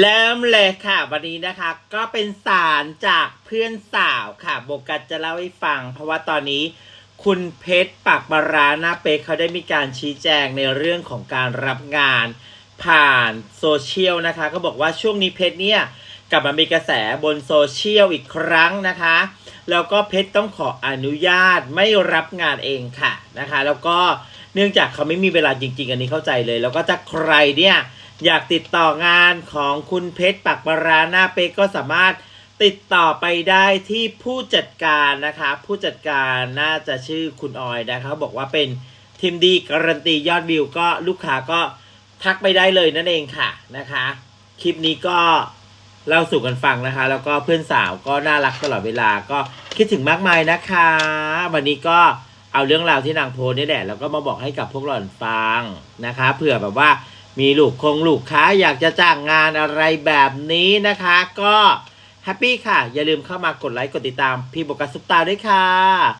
เริ่มเลยค่ะ วันนี้นะคะ ก็เป็นสารจากเพื่อนสาวค่ะโบกัสจะเล่าให้ฟัง เพราะว่าตอนนี้คุณเพชรปากบารานาเป๊กเขาได้มีการชี้แจงในเรื่องของการรับงานผ่านโซเชียลนะคะ ก็บอกว่าช่วงนี้เพชรเนี่ย กลับมามีกระแสบนโซเชียลอีกครั้งนะคะ แล้วก็เพชรต้องขออนุญาตไม่รับงานเองค่ะนะคะ แล้วก็ เนื่องจากเขาไม่มีเวลาจริง ๆ อันนี้เข้าใจเลย แล้วก็ถ้าใครเนี่ยอยากติดต่องานของคุณเพชรปักบาราหน้าเป๊กก็สามารถติดต่อไปได้ที่ผู้จัดการนะคะ ผู้จัดการน่าจะชื่อคุณออยนะคะบอกว่าเป็นทีมดีการันตียอดวิวก็ลูกค้าก็ทักไปได้เลยนั่นเองค่ะนะคะ คลิปนี้ก็เล่าสู่กันฟังนะคะ แล้วก็เพื่อนสาวก็น่ารักตลอดเวลาก็คิดถึงมากมายนะคะ วันนี้ก็ เอาเรื่องราวที่นางโพสนี่แหละแล้วก็มาบอกให้กับพวกหล่อนฟังนะคะเผื่อแบบว่ามีลูกคงลูกค้าอยากจะจ้างงานอะไรแบบนี้นะคะ ก็แฮปปี้ค่ะ อย่าลืมเข้ามากดไลค์กดติดตามพี่โบกัสซุปตาด้วยค่ะ